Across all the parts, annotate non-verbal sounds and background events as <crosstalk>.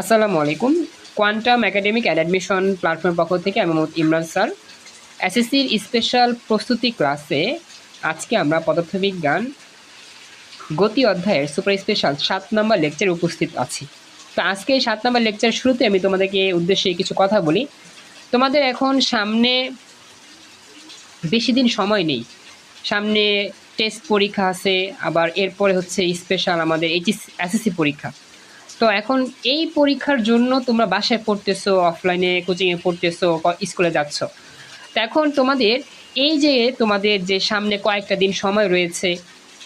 আসসালামু আলাইকুম। Quantum academic and admission প্ল্যাটফর্মের পক্ষ থেকে আমি মোহাম্মদ ইমরান স্যার। এসএসসির স্পেশাল প্রস্তুতি ক্লাসে আজকে আমরা পদার্থবিজ্ঞান গতি অধ্যায়ের সুপার স্পেশাল সাত নম্বর লেকচারে উপস্থিত আছি। তো আজকে এই সাত নম্বর লেকচার শুরুতে আমি তোমাদেরকে উদ্দেশ্যে কিছু কথা বলি। তোমাদের এখন সামনে বেশি দিন সময় নেই। সামনে টেস্ট পরীক্ষা আছে, আবার এরপরে হচ্ছে স্পেশাল আমাদের এইচএস এসএসসি পরীক্ষা। তো এখন এই পরীক্ষার জন্য তোমরা বাসায় পড়তেছো অফলাইনে কোচিংয়ে পড়তেছো স্কুলে যাচ্ছ। তো এখন তোমাদের এই যে তোমাদের যে সামনে কয়েকটা দিন সময় রয়েছে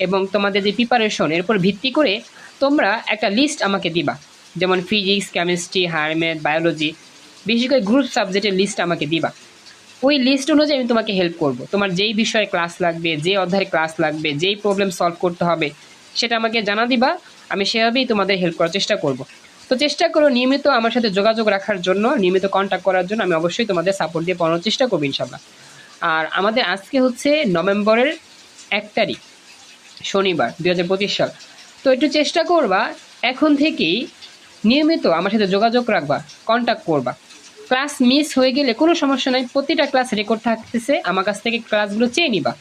এবং তোমাদের যে প্রিপারেশন এর উপর ভিত্তি করে তোমরা একটা লিস্ট আমাকে দিবা। যেমন physics chemistry higher math biology বিশেষ করে গ্রুপ সাবজেক্টের লিস্ট আমাকে দিবা। ওই লিস্ট অনুযায়ী আমি তোমাকে হেল্প করব। তোমার যেই বিষয়ে ক্লাস লাগবে, যে অধ্যায়ের ক্লাস লাগবে, যেই প্রবলেম সলভ করতে হবে, সেটা আমাকে জানা দিবা। আমি সেভাবেই তোমাদের হেল্প করার চেষ্টা করব। তো চেষ্টা করো নিয়মিত আমার সাথে যোগাযোগ রাখার জন্য, নিয়মিত কন্ট্যাক্ট করার জন্য আমি অবশ্যই তোমাদের সাপোর্ট দিয়ে পড়ানোর চেষ্টা করব ইনশাল্লাহ আর আমাদের আজকে হচ্ছে নভেম্বরের এক তারিখ, শনিবার দু হাজার পঁচিশ সাল। তো একটু চেষ্টা করবা, এখন থেকেই নিয়মিত আমার সাথে যোগাযোগ রাখবা কন্ট্যাক্ট করবা। ক্লাস মিস হয়ে গেলে কোনো সমস্যা নাই, প্রতিটা ক্লাস রেকর্ড থাকতেছে, আমার কাছ থেকে ক্লাসগুলো চেয়ে নিবা।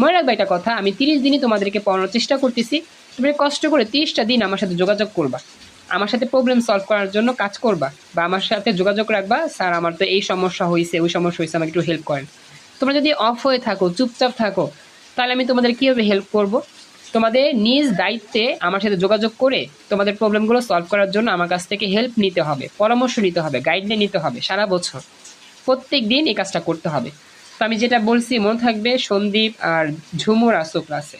মনে রাখবা এটা কথা, আমি তিরিশ দিনই তোমাদেরকে পড়ানোর চেষ্টা করতেছি তুমি কষ্ট করে তিরিশটা দিন আমার সাথে যোগাযোগ করবা। আমার সাথে প্রবলেম সলভ করার জন্য কাজ করবা বা আমার সাথে যোগাযোগ রাখবা, স্যার, আমার তো এই সমস্যা হয়েছে ওই সমস্যা হয়েছে আমাকে একটু হেল্প করেন। তোমরা যদি অফ হয়ে থাকো, চুপচাপ থাকো, তাহলে আমি তোমাদের কীভাবে হেল্প করব? তোমাদের নিজ দায়িত্বে আমার সাথে যোগাযোগ করে তোমাদের প্রবলেমগুলো সলভ করার জন্য আমার কাছ থেকে হেল্প নিতে হবে, পরামর্শ নিতে হবে গাইডলাইন নিতে হবে সারা বছর। প্রত্যেক দিন এই কাজটা করতে হবে। তো আমি যেটা বলছি, মন থাকবে সন্দীপ আর ঝুমুর আসো ক্লাসে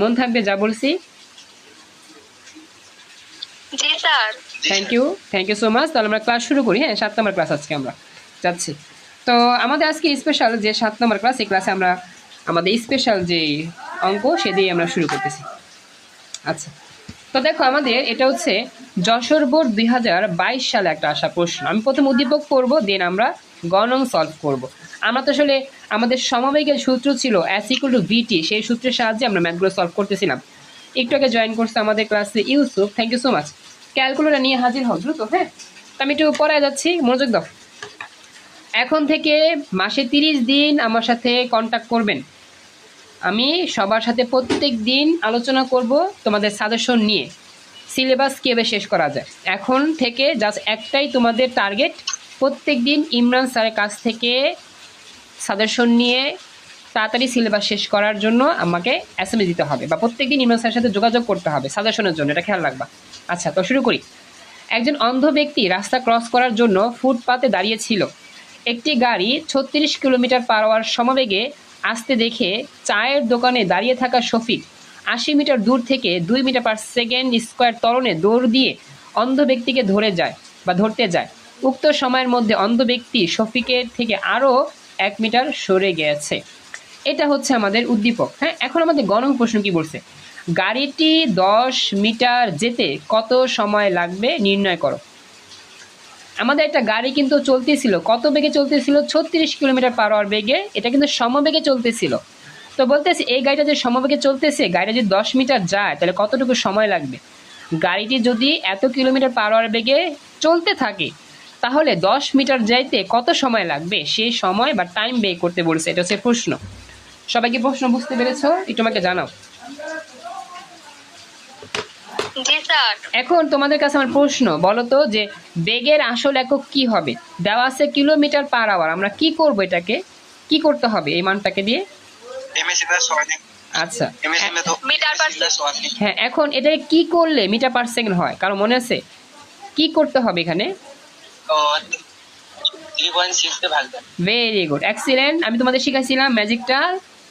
মন থাকবে যা বলছি জি sir. Thank you thank you so much তাহলে আমরা ক্লাস শুরু করি। হ্যাঁ সাত নম্বর ক্লাস আজকে আমরা যাচ্ছি। তো আমাদের আজকে স্পেশাল যে সাত নম্বর ক্লাস এই ক্লাসে আমরা আমাদের স্পেশাল যে অঙ্ক সে দিয়ে আমরা শুরু করতেছি। আচ্ছা। তো দেখো আমাদের এটা হচ্ছে যশোর বোর্ড দুই হাজার বাইশ সালে একটা আসা প্রশ্ন। আমি প্রথম উদ্দীপক করব দেন আমরা গণং সলভ করব। আমরা তো আসলে আমাদের সমবেগের সূত্র ছিল অ্যাস ইকুয়াল টু ভিটি সেই সূত্রের সাহায্যে আমরা ম্যাথগুলো সলভ করতেছিলাম। একটু আগে জয়েন করছে আমাদের ক্লাসে Yusuf thank you so much calculator নিয়ে হাজির হও, দ্রুত হ্যাঁ? তো আমি একটু পড়ায় যাচ্ছি, মনোযোগ দাও। এখন থেকে মাসে তিরিশ দিন আমার সাথে কন্ট্যাক্ট করবেন। আমি সবার সাথে প্রত্যেক দিন আলোচনা করব তোমাদের সাজেশন নিয়ে। সিলেবাস কীভাবে শেষ করা যায়? এখন থেকে জাস্ট একটাই তোমাদের টার্গেট প্রত্যেক দিন ইমরান স্যারের কাছ থেকে সাজেশন নিয়ে তাড়াতাড়ি সিলেবাস শেষ করার জন্য আমাকে এম দিতে হবে বা প্রত্যেকদিন ইমরান স্যারের সাথে যোগাযোগ করতে হবে সাজেশনের জন্য, এটা খেয়াল রাখবা। আচ্ছা তো শুরু করি। একজন অন্ধ ব্যক্তি রাস্তা ক্রস করার জন্য ফুটপাতে দাঁড়িয়েছিল। একটি গাড়ি ছত্রিশ কিলোমিটার পার আওয়ার সমবেগে আসতে দেখে চায়ের দোকানে দাঁড়িয়ে থাকা শফিক আশি মিটার দূর থেকে দুই মিটার পার সেকেন্ড স্কোয়ার ত্বরণে দৌড় দিয়ে অন্ধ ব্যক্তিকে ধরে যায় বা ধরতে যায়। উক্ত সময়ের মধ্যে অন্ধ ব্যক্তি শফিকের থেকে আরও এক মিটার সরে গেছে। এটা হচ্ছে আমাদের উদ্দীপক হ্যাঁ? এখন আমাদের গণং প্রশ্ন কি বলছে? গাড়িটি দশ মিটার যেতে কত সময় লাগবে নির্ণয় করো। আমাদের একটা গাড়ি কিন্তু চলতেছিল, কত বেগে চলতেছিল? ছত্রিশ কিলোমিটার পার আওয়ার বেগে, এটা কিন্তু সমবেগে চলতেছিল। তো বলতেছি, এই গাড়িটা যে সমবেগে চলতেছে, গাড়িটা যদি দশ মিটার যায়, তাহলে কতটুকু সময় লাগবে? গাড়িটি যদি এত কিলোমিটার পার আওয়ার বেগে চলতে থাকে, তাহলে দশ মিটার যাইতে কত সময় লাগবে? সেই সময় বা টাইম বে করতে বলছে, এটা হচ্ছে প্রশ্ন। সবাইকে প্রশ্ন বুঝতে পেরেছ? এই তোমাকে জানাও। এখন তোমাদের কাছে আমার প্রশ্ন বলো তো যে বেগের আসল একক কি হবে? দেওয়া আছে কিলোমিটার পার আওয়ার আমরা কি করব এটাকে? কি করতে হবে এই মানটাকে দিয়ে? আচ্ছা। হ্যাঁ এখন এটা কি করলে মিটার পার সেকেন্ড হয়? কারণ মনে আছে কি করতে হবে এখানে? ভেরি গুড এক্সিলেন্ট আমি তোমাদের শিখাইছিলাম ম্যাজিকটা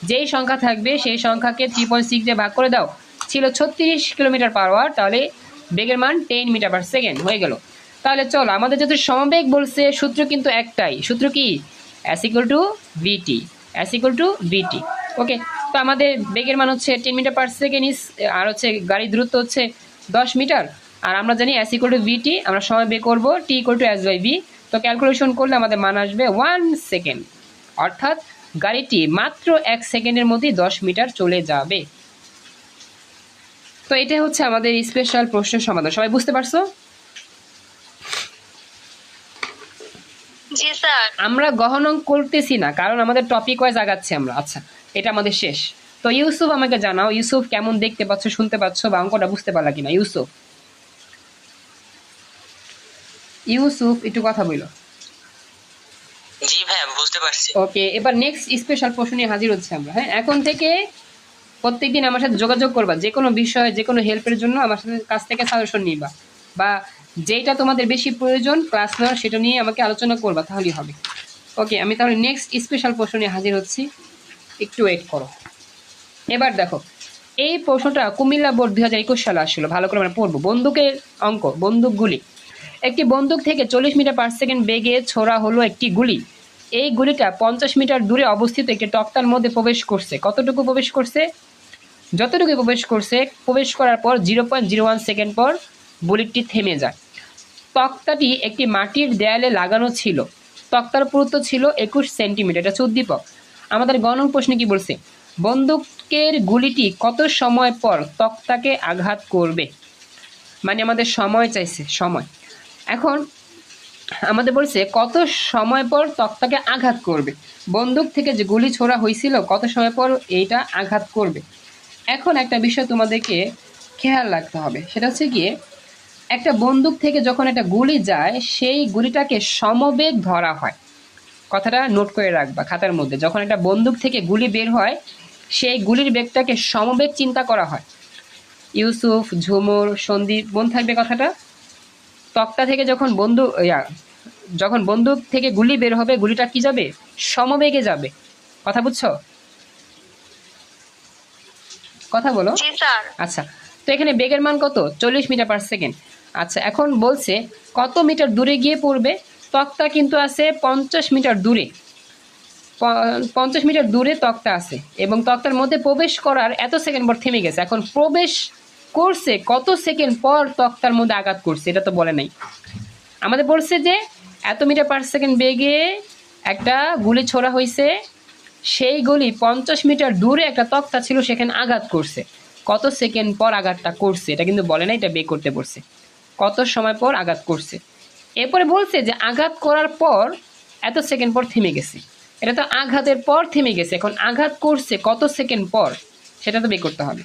যেই সংখ্যা থাকবে, সেই সংখ্যাকে থ্রি পয়েন্ট সিক্স দিয়ে ভাগ করে দাও। ছিল ছত্রিশ কিলোমিটার পার আওয়ার তাহলে বেগের মান টেন মিটার পার সেকেন্ড হয়ে গেল। তাহলে চলো, আমাদের যেহেতু সমবেগ বলছে, সূত্র কিন্তু একটাই। সূত্র কি? S equal to VT S equal to VT okay তো আমাদের বেগের মান হচ্ছে ten metre per second S আর হচ্ছে গাড়ির দূরত্ব হচ্ছে দশ মিটার আর আমরা জানি অ্যাস ইকুয়াল টু ভিটি আমরা সময় বের করব T equal to S by V তো ক্যালকুলেশন করলে আমাদের মান আসবে ওয়ান সেকেন্ড অর্থাৎ গাড়িটি মাত্র এক সেকেন্ডের মধ্যেই দশ মিটার চলে যাবে। তো এটা হচ্ছে আমাদের স্পেশাল প্রশ্নের সমাধান। সবাই বুঝতে পারছ? আমরা গহন করতেছি না কারণ আমাদের টপিক ওয়াইজ আগাচ্ছি আমরা। আচ্ছা এটা আমাদের শেষ। তো ইউসুফ আমাকে জানাও ইউসুফ কেমন দেখতে পাচ্ছ শুনতে পাচ্ছ বা অঙ্কটা বুঝতে পারলা কিনা? ইউসুফ। ইউসুফ একটু কথা বলো। ভাই বুঝতে পারছি। ওকে এবার নেক্সট স্পেশাল প্রশ্ন নিয়ে হাজির হচ্ছে আমরা হ্যাঁ? এখন থেকে প্রত্যেকদিন আমার সাথে যোগাযোগ করবা যে কোনো বিষয়ে যে কোনো হেল্পের জন্য আমার সাথে কাছ থেকে সাজেশন নিবা। বা যেটা তোমাদের বেশি প্রয়োজন ক্লাস নেওয়ার, সেটা নিয়ে আমাকে আলোচনা করবা, তাহলেই হবে। ওকে আমি তাহলে নেক্সট স্পেশাল প্রশ্ন নিয়ে হাজির হচ্ছি। একটু ওয়েট করো। এবার দেখো, এই প্রশ্নটা কুমিল্লা বোর্ড দুই হাজার একুশ সালে আসলো ভালো করে আমরা পড়ব। বন্দুকের অঙ্ক, বন্দুকগুলি। একটি বন্দুক থেকে চল্লিশ মিটার পার সেকেন্ড বেগে ছোড়া হলো একটি গুলি। এই গুলিটা পঞ্চাশ মিটার দূরে অবস্থিত একটি টক্তার মধ্যে প্রবেশ করছে। কতটুকু প্রবেশ করছে? যতটুকু প্রবেশ করছে, প্রবেশ করার পর zero point zero one second পর বুলেটটি থেমে যায়। তক্তাটি একটি মাটির দেয়ালে লাগানো ছিল। তক্তার পুরুত্ব ছিল একুশ সেন্টিমিটার। এটা উদ্দীপক আমাদের গণন প্রশ্নে কি বলছে? বন্দুকের গুলিটি কত সময় পর তক্তাকে আঘাত করবে? মানে আমাদের সময় চাইছে, সময়। এখন আমাদের বলছে, কত সময় পর তক্তাকে আঘাত করবে? বন্দুক থেকে যে গুলি ছোড়া হয়েছিল, কত সময় পর এইটা আঘাত করবে? এখন একটা বিষয় তোমাদেরকে খেয়াল রাখতে হবে। সেটা হচ্ছে গিয়ে, একটা বন্দুক থেকে যখন একটা গুলি যায়, সেই গুলিটাকে সমবেগ ধরা হয়। কথাটা নোট করে রাখবা খাতার মধ্যে। যখন একটা বন্দুক থেকে গুলি বের হয়, সেই গুলির বেগটাকে সমবেগ চিন্তা করা হয়। ইউসুফ, ঝুমুর, সন্দীপ, মন থাকবে কথাটা? তক্তা থেকে যখন বন্ধু ইয়া যখন বন্দুক থেকে গুলি বের হবে গুলিটা কি যাবে? সমবেগে যাবে। কথা বুঝছ? কথা বলো। আচ্ছা তো এখানে বেগের মান কত? চল্লিশ মিটার পার সেকেন্ড আচ্ছা এখন বলছে কত মিটার দূরে গিয়ে পড়বে? তক্তা কিন্তু আছে পঞ্চাশ মিটার দূরে। পঞ্চাশ মিটার দূরে তক্তা আছে এবং তক্তার মধ্যে প্রবেশ করার এত সেকেন্ড পর থেমে গেছে। এখন প্রবেশ করছে কত সেকেন্ড পর তক্তার মধ্যে আঘাত করছে, এটা তো বলে নাই। আমাদের বলছে যে, এত মিটার পার সেকেন্ড বেগে একটা গুলি ছোড়া হয়েছে সেই গুলি পঞ্চাশ মিটার দূরে একটা তক্তা ছিল, সেখানে আঘাত করছে। কত সেকেন্ড পর আঘাতটা করছে, এটা কিন্তু বলে না এটা বে করতে পড়ছে কত সময় পর আঘাত করছে? এরপরে বলছে যে, আঘাত করার পর এত সেকেন্ড পর থেমে গেছে। এটা তো আঘাতের পর থেমে গেছে, এখন আঘাত করছে কত সেকেন্ড পর, সেটা তো বে করতে হবে।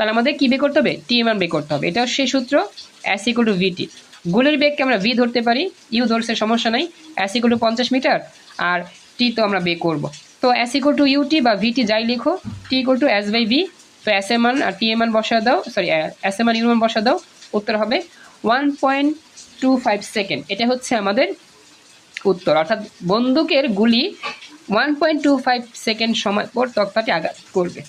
তাহলে আমাদের কি বে করতে হবে? টি এম বে করতে হবে। এটা সেই সূত্র অ্যাস ইকুয়াল টু ভিটি গুলির বেগকে আমরা ভি ধরতে পারি ইউ ধরছে, সমস্যা নাই। অ্যাস ইকুয়াল টু পঞ্চাশ মিটার, আর টি তো আমরা বে করব। তো অ্যাস ইকুয়াল টু ইউটি বা ভিটি যাই লিখো T equal to S by V তো এস এম আর টি এম বসা দাও সরি এস এম আন ইউ মান বসা দাও, উত্তর হবে one point two five second এটা হচ্ছে আমাদের উত্তর। অর্থাৎ বন্দুকের গুলি one point two five second সময় পর তক্তাটি আঘাত করবে।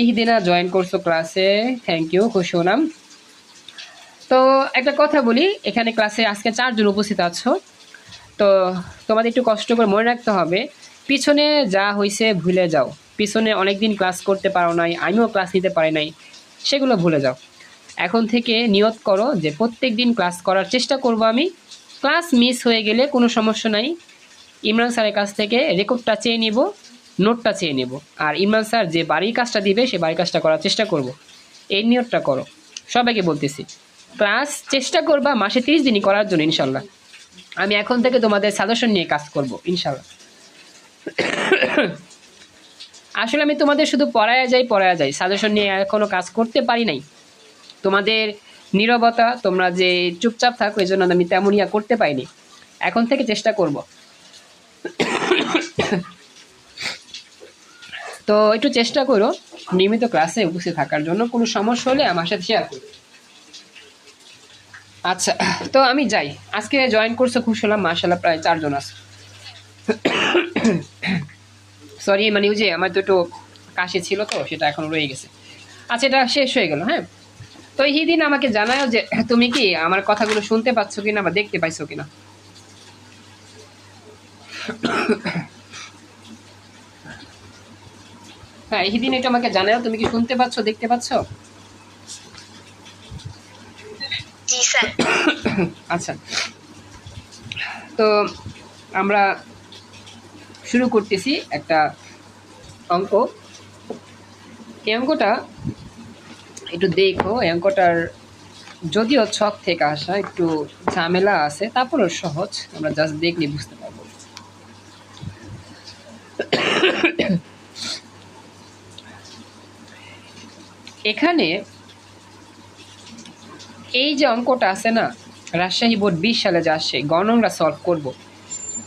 ইহদিনা জয়েন করছ ক্লাসে থ্যাংক ইউ খুশি হলাম। তো একটা কথা বলি, এখানে ক্লাসে আজকে চারজন উপস্থিত আছো। তো তোমাদের একটু কষ্ট করে মনে রাখতে হবে, পিছনে যা হয়েছে ভুলে যাও। পিছনে অনেক দিন ক্লাস করতে পারো নাই, আমিও ক্লাস নিতে পারি নাই, সেগুলো ভুলে যাও। এখন থেকে নিয়ত করো যে প্রত্যেক দিন ক্লাস করার চেষ্টা করব আমি। ক্লাস মিস হয়ে গেলে কোনো সমস্যা নাই। ইমরান স্যারের কাছ থেকে রেকর্ডটা চেয়ে নিব নোটটা চেয়ে নেব। আর ইমরান স্যার যে বাড়ির কাজটা দিবে, সে বাড়ির কাজটা করার চেষ্টা করব। এই নিয়তটা করো। সবাইকে বলতেছি ক্লাস চেষ্টা করবা মাসে তিরিশ দিনই করার জন্য, ইনশাল্লাহ। আমি এখন থেকে তোমাদের সাজেশন নিয়ে কাজ করব, ইনশাল্লাহ। আসলে আমি তোমাদের শুধু পড়ায়া যাই পড়ায়া যাই। সাজেশন নিয়ে এখনও কাজ করতে পারি নাই। তোমাদের নীরবতা, তোমরা যে চুপচাপ থাকো এই জন্য আমি তেমন ইয়া করতে পারিনি। এখন থেকে চেষ্টা করব। তো একটু চেষ্টা করো। নিয়মিত ক্লাসে উপস্থিত থাকার জন্য কোনো সমস্যা হলে আমার সাথে শেয়ার করো। আচ্ছা তো আমি যাই। আজকে জয়েন করছ খুশ হলাম মাসাল্লাহ প্রায় চারজন আছে। সরি মানে যে আমার দুটো কাশি ছিল তো, সেটা এখন রয়ে গেছে। আচ্ছা এটা শেষ হয়ে গেল হ্যাঁ? তো এই দিন আমাকে জানায় যে, তুমি কি আমার কথাগুলো শুনতে পাচ্ছ কিনা বা দেখতে পাইছো কিনা? হ্যাঁ এই দিন এটা আমাকে জানাও তুমি কি শুনতে পাচ্ছ দেখতে পাচ্ছ? আচ্ছা। তো আমরা শুরু করতেছি একটা অঙ্ক। এই অঙ্কটা একটু দেখো এই অঙ্কটার যদিও ছক থেকে আসা একটু ঝামেলা আছে তারপরেও সহজ আমরা জাস্ট দেখলে বুঝতে পারব। এখানে এই যে অঙ্কটা আছে না, রাজশাহী বোর্ড বিশ সালে যা আসে, গণ আমরা সলভ করব।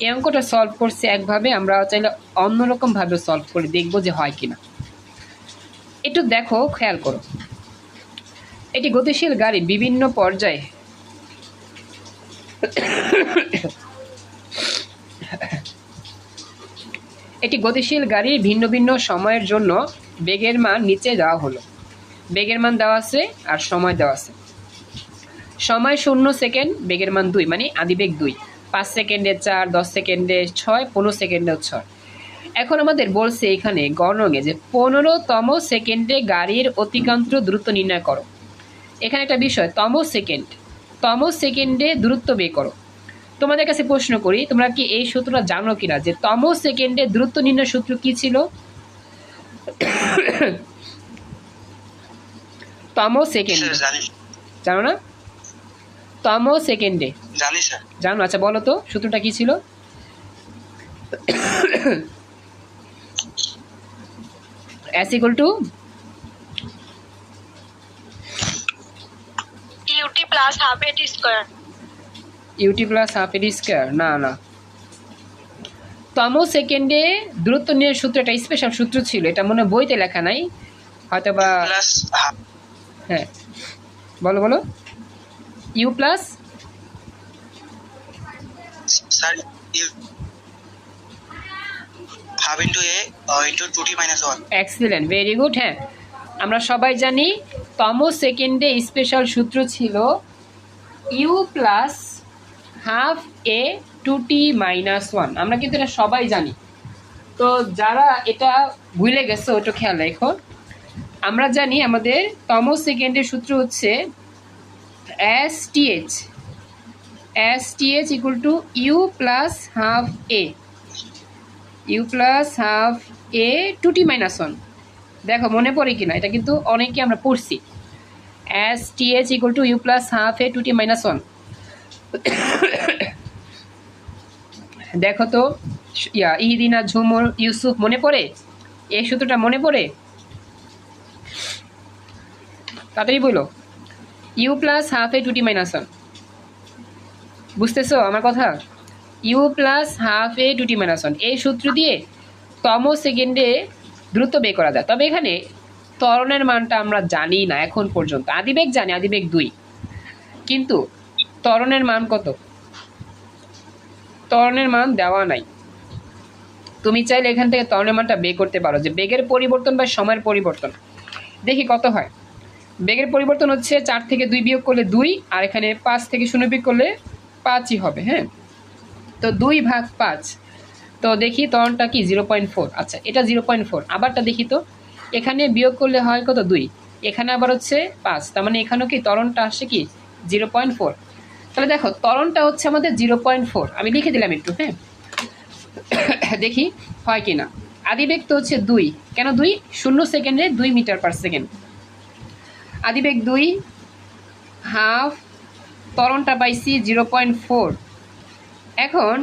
এই অঙ্কটা সলভ করছে একভাবে, আমরা চাইলে অন্যরকমভাবে সলভ করে দেখব যে হয় কি না একটু দেখো, খেয়াল করো। এটি গতিশীল গাড়ি বিভিন্ন পর্যায়ে এটি গতিশীল গাড়ির ভিন্ন ভিন্ন সময়ের জন্য বেগের মান নিচে দেওয়া হলো। বেগের মান দেওয়া আছে আর সময় দেওয়া আছে। সময় শূন্য সেকেন্ড, বেগের মান দুই মানে আদিবেগ দুই। পাঁচ সেকেন্ডে চার, দশ সেকেন্ডে ছয়, পনেরো সেকেন্ডে ছয়। এখন আমাদের বলছে এখানে গণকে যে পনেরোতম সেকেন্ডে গাড়ির অতিকান্ত দ্রুত নির্ণয় করো। এখানে একটা বিষয়, তম সেকেন্ড, তম সেকেন্ডে দূরত্ব বের করো। তোমাদের কাছে প্রশ্ন করি, তোমরা কি এই সূত্রটা জানো কিনা যে তম সেকেন্ডে দূরত্ব নির্ণয় সূত্র কি ছিল? তম সেকেন্ড জানি। না? তম সেকেন্ডে জানি স্যার। জানো? আচ্ছা বলো তো সূত্রটা কি ছিল? S equal to UT plus half AT square UT plus half AT square না না। তম সেকেন্ডে দূরত্ব নিয়ে সূত্র একটা স্পেশাল সূত্র ছিল। এটা মনে বইতে লেখা নাই। হয়তো বা হ্যাঁ। বলো বলো। U plus sir half into A into two T minus one excellent very good হ্যাঁ। আমরা সবাই জানি তম সেকেন্ডে স্পেশাল সূত্র ছিল U plus half A two T minus one আমরা কিন্তু এটা সবাই জানি। তো যারা এটা ভুলে গেছে ওটা খেয়াল রেখো। আমরা জানি আমাদের তম সেকেন্ডের সূত্র হচ্ছে S TH S TH equal to U plus half A U plus half A two T minus one দেখো, মনে পড়ে কিনা? এটা কিন্তু অনেকে আমরা পড়ছি। S T H equal to U plus half A two T minus one দেখো তো, ইয়া ইহিদিনা ঝুমুর ইউসুফ মনে পড়ে? এই সূত্রটা মনে পড়ে? তাড়াতাড়ি বলো। U plus half A two T minus one. বুঝতেছো আমার কথা? U plus half A two T minus one. এই সূত্র দিয়ে তম সেকেন্ডে দ্রুত বের করা যায়। তবে এখানে ত্বরণের মানটা আমরা জানি না এখন পর্যন্ত। আদিবেগ জানি, আদিবেগ দুই। কিন্তু ত্বরণের মান কত? ত্বরণের মান দেওয়া নাই। তুমি চাইলে এখান থেকে ত্বরণের মানটা বের করতে পারো যে বেগের পরিবর্তন বা সময়ের পরিবর্তন। দেখি কত হয়। বেগের পরিবর্তন হচ্ছে চার থেকে দুই বিয়োগ করলে দুই, আর এখানে পাঁচ থেকে শূন্য বিয়োগ করলে পাঁচই হবে হ্যাঁ? তো দুই ভাগ পাঁচ। তো দেখি ত্বরণটা কি? Zero point four. আচ্ছা এটা জিরো পয়েন্ট ফোর। আবারটা দেখি তো। এখানে বিয়োগ করলে হয় কত? দুই। এখানে আবার হচ্ছে পাঁচ। তার মানে এখানেও কি ত্বরণটা আসছে কি? Zero point four. তাহলে দেখো, ত্বরণটা হচ্ছে আমাদের জিরো পয়েন্ট ফোর। আমি লিখে দিলাম একটু হ্যাঁ? <coughs> দেখি হয় কি না আদিবেগ তো হচ্ছে দুই। কেন দুই? শূন্য সেকেন্ডে দুই মিটার পার সেকেন্ড। আদিবেগ দুই, হাফ, ত্বরণটা পাইছি জিরো পয়েন্ট ফোর। এখন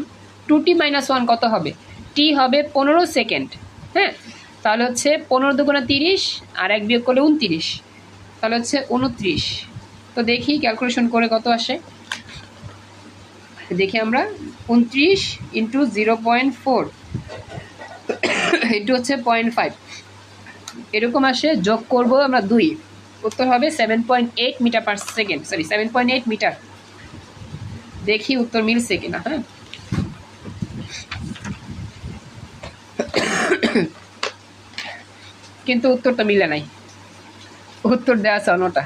টু টি মাইনাস ওয়ান কত হবে? টি হবে পনেরো সেকেন্ড হ্যাঁ? তাহলে হচ্ছে পনেরো দুগুণা তিরিশ আর এক বিয়োগ করলে উনতিরিশ তাহলে হচ্ছে উনত্রিশ তো দেখি ক্যালকুলেশন করে কত আসে? দেখি আমরা উনত্রিশ into zero point four <coughs> into হচ্ছে পয়েন্ট ফাইভ। এরকম আসে, যোগ করব আমরা দুই। উত্তর হবে seven point eight metre per second sorry seven point eight metre দেখি উত্তর মিলছে কিনা হ্যাঁ। কিন্তু উত্তরটা মিলে নাই। উত্তর দেওয়া আছে অন্যটা।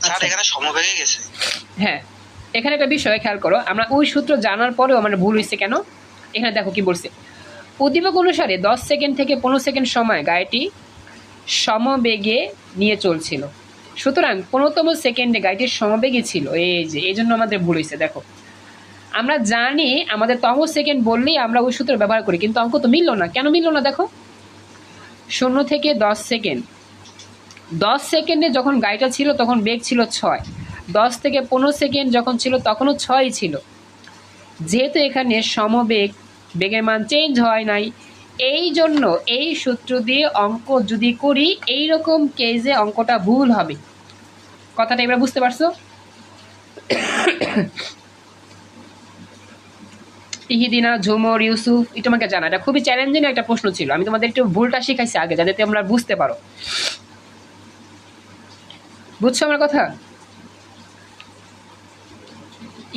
আচ্ছা। হ্যাঁ। এখানে একটা বিষয় খেয়াল করো আমরা ওই সূত্র জানার পরেও আমার ভুল হয়েছে কেন? এখানে দেখো কি বলছে। উদ্দীপক অনুসারে দশ সেকেন্ড থেকে পনেরো সেকেন্ড সময় গাড়িটি সমবেগে নিয়ে চলছিল। সুতরাং পনেরোতম সেকেন্ডে গাড়িটির সমবেগে ছিল। এই যে, এই জন্য আমাদের ভুল হয়েছে, দেখো। আমরা জানি, আমাদের তম সেকেন্ড বললেই আমরা ওই সূত্র ব্যবহার করি, কিন্তু অঙ্ক তো মিললো না। কেন মিললো না, দেখো? শূন্য থেকে দশ সেকেন্ড। দশ সেকেন্ডে যখন গাড়িটা ছিল, তখন বেগ ছিল ছয়। দশ থেকে পনেরো সেকেন্ড যখন ছিল, তখনও ছয়ই ছিল। যেহেতু এখানে সমবেগ, বেগের মান চেঞ্জ হয় নাই এই জন্য এই সূত্র দিয়ে অঙ্ক যদি করি এই রকম কেজে অঙ্কটা ভুল হবে। কথাটা এবার বুঝতে পারছ? ইহিদিনা ঝুমর ইউসুফ এটা তোমাকে জানা এটা খুবই চ্যালেঞ্জিং একটা প্রশ্ন ছিল। আমি তোমাদের একটু ভুলটা শিখাইছি আগে যাতে তোমরা বুঝতে পারো। বুঝছ আমার কথা?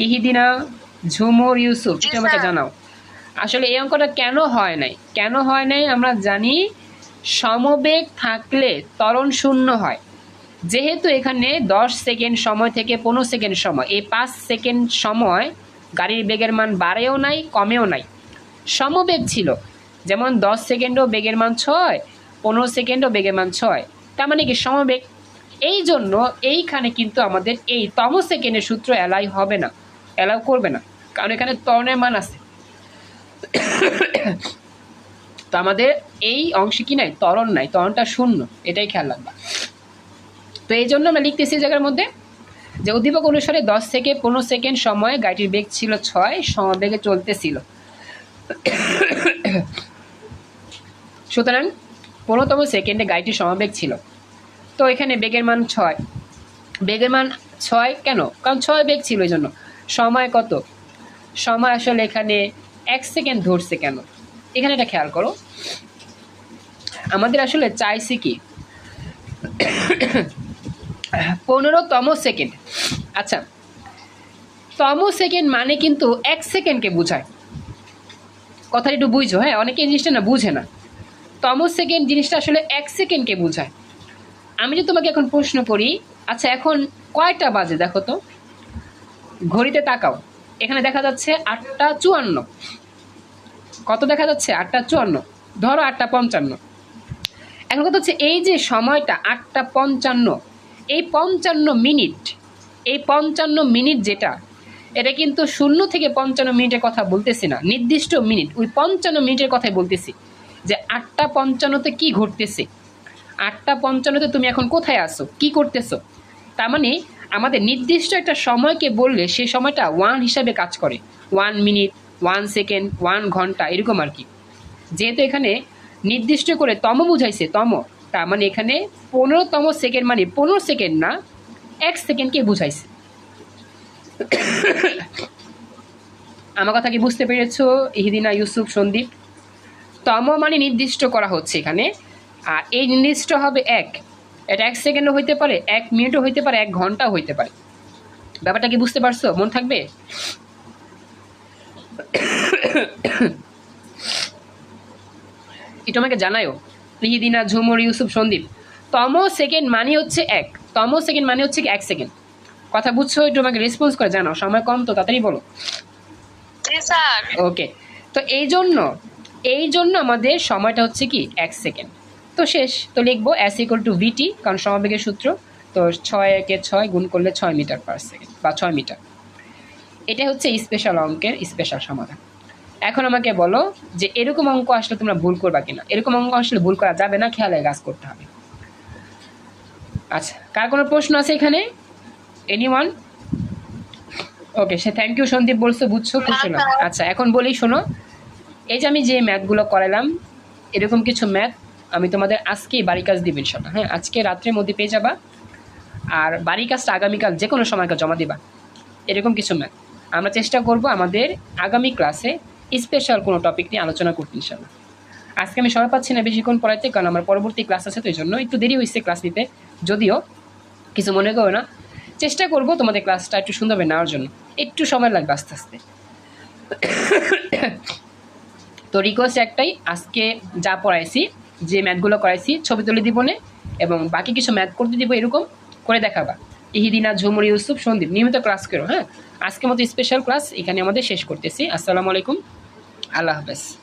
ইহিদিনা ঝুমর ইউসুফ এটা আমাকে জানাও। আসলে এই অঙ্কটা কেন হয় নাই? কেন হয় নাই আমরা জানি সমবেগ থাকলে ত্বরণ শূন্য হয়। যেহেতু এখানে দশ সেকেন্ড সময় থেকে পনেরো সেকেন্ড সময়, এই পাঁচ সেকেন্ড সময় গাড়ির বেগের মান বাড়েও নাই, কমেও নাই। সমবেগ ছিল, যেমন দশ সেকেন্ডও বেগের মান ছয়, পনেরো সেকেন্ডও বেগের মান ছয়, তার মানে কি সমবেগ? এই জন্য এইখানে কিন্তু আমাদের এই তম সেকেন্ডের সূত্র অ্যালাই হবে না অ্যালাউ করবে না, কারণ এখানে ত্বরণের মান আছে। তো আমাদের এই অংশে কি নাই? ত্বরণ নাই। তরণটা শূন্য। এটাই খেয়াল রাখবা। তো এই জন্য আমরা লিখতেছি জায়গার মধ্যে যে উদ্দীপক অনুসারে দশ থেকে পনেরো সেকেন্ড সময়ে গাড়িটির বেগ ছিল ছয়, সমবেগে চলতেছিল। সুতরাং পনেরোতম সেকেন্ডে গাড়িটির সমাবেগ ছিল। তো এখানে বেগের মান ছয়। বেগের মান ছয় কেন? কারণ ছয় বেগ ছিল এই জন্য। সময় কত? সময় আসলে এখানে এক সেকেন্ড ধরছে কেন? এখানে এটা খেয়াল করো। আমাদের আসলে চাইছি কি? পনেরোতম সেকেন্ড। আচ্ছা তম সেকেন্ড মানে কিন্তু এক সেকেন্ডকে বোঝায়। কথাটা একটু বুঝো হ্যাঁ অনেকে জিনিসটা না বুঝে না। তম সেকেন্ড জিনিসটা আসলে এক সেকেন্ডকে বোঝায়। আমি যদি তোমাকে এখন প্রশ্ন করি আচ্ছা এখন কয়টা বাজে দেখো তো? ঘড়িতে তাকাও। এখানে দেখা যাচ্ছে আটটা চুয়ান্ন। কত দেখা যাচ্ছে? আটটা চুয়ান্ন। ধরো আটটা পঞ্চান্ন। এখন কথা হচ্ছে এই যে সময়টা, আটটা পঞ্চান্ন, এই পঞ্চান্ন মিনিট, এই পঞ্চান্ন মিনিট যেটা, এটা কিন্তু শূন্য থেকে পঞ্চান্ন মিনিটের কথা বলতেছি না। নির্দিষ্ট মিনিট, ওই পঞ্চান্ন মিনিটের কথাই বলতেছি যে আটটা পঞ্চান্নতে কি ঘটতেছে? আটটা পঞ্চান্নতে তুমি এখন কোথায় আসো কি করতেছো? তার মানে আমাদের নির্দিষ্ট একটা সময়কে বললে সেই সময়টা ওয়ান হিসাবে কাজ করে। One minute one second one ঘণ্টা, এরকম আর কি। যেহেতু এখানে নির্দিষ্ট করে তম বুঝাইছে, তম। তার মানে এখানে পনেরোতম সেকেন্ড মানে পনেরো সেকেন্ড না, এক সেকেন্ডকে বুঝাইছে। আমার কথা কি বুঝতে পেরেছ, ইহিদিনা ইউসুফ, সন্দীপ? তম মানে নির্দিষ্ট করা হচ্ছে এখানে, আর এই নির্দিষ্ট হবে এক। এটা এক সেকেন্ডও হইতে পারে এক মিনিটও হইতে পারে এক ঘন্টাও হইতে পারে। ব্যাপারটা কি বুঝতে পারছ? মন থাকবে? এটা আমাকে জানায়ও। লিহিদিনা ঝুমুর ইউসুফ সন্দীপ। তম সেকেন্ড মানে হচ্ছে এক। তম সেকেন্ড মানে হচ্ছে কি এক সেকেন্ড কথা বুঝছ? একটু আমাকে রেসপন্স করে জানাও। সময় কম তো তাড়াতাড়ি বলো। ওকে তো এই জন্য এই জন্য আমাদের সময়টা হচ্ছে কি? এক সেকেন্ড তো শেষ। তো লিখব অ্যাস ইকুয়াল টু ভিটি কারণ সমাবেগের সূত্র। তো ছয় একে ছয় গুণ করলে ছয় মিটার পার সেকেন্ড বা ছয় মিটার। এটা হচ্ছে স্পেশাল অঙ্কের স্পেশাল সমাধান। এখন আমাকে বলো যে এরকম অঙ্ক আসলে তোমরা ভুল করবা কিনা। এরকম অঙ্ক আসলে ভুল করা যাবে না খেয়ালে কাজ করতে হবে। আচ্ছা কার কোনো প্রশ্ন আছে এখানে? Anyone okay say thank you Sandeep বলছো বুঝছ? খুশি হলাম আচ্ছা। আচ্ছা এখন বলি শোনো। এই যে আমি যে ম্যাথগুলো করালাম এরকম কিছু ম্যাথ আমি তোমাদের আজকেই বাড়ি কাজ দিব ইনশাল্লাহ হ্যাঁ আজকে রাত্রের মধ্যে পেয়ে যাবা। আর বাড়ি কাজটা আগামীকাল যে কোনো সময়কে জমা দিবা। এরকম কিছু ম্যাথ আমরা চেষ্টা করব আমাদের আগামী ক্লাসে স্পেশাল কোনো টপিক নিয়ে আলোচনা করতে ইনশাল্লাহ আজকে আমি সময় পাচ্ছি না বেশিক্ষণ পড়াইতে, কারণ আমার পরবর্তী ক্লাস আছে তো এই জন্য একটু দেরি হয়েছে ক্লাস নিতে। যদিও কিছু মনে করো না। চেষ্টা করব তোমাদের ক্লাসটা একটু সুন্দরভাবে নেওয়ার জন্য। একটু সময় লাগবে আস্তে আস্তে। <coughs> তো রিকোয়েস্ট একটাই, আজকে যা পড়াইছি যে ম্যাথগুলো করাইছি, ছবি তুলে দিব দিবনে এবং বাকি কিছু ম্যাথ করতে দিব এরকম করে দেখাবা। ইহিদিনা, ঝুমুর, ইউসুফ, সন্দীপ, নিয়মিত ক্লাস করো হ্যাঁ? আজকের মতো স্পেশাল ক্লাস এখানে আমাদের শেষ করতেছি। আসসালামু আলাইকুম। আল্লাহ হাফেজ।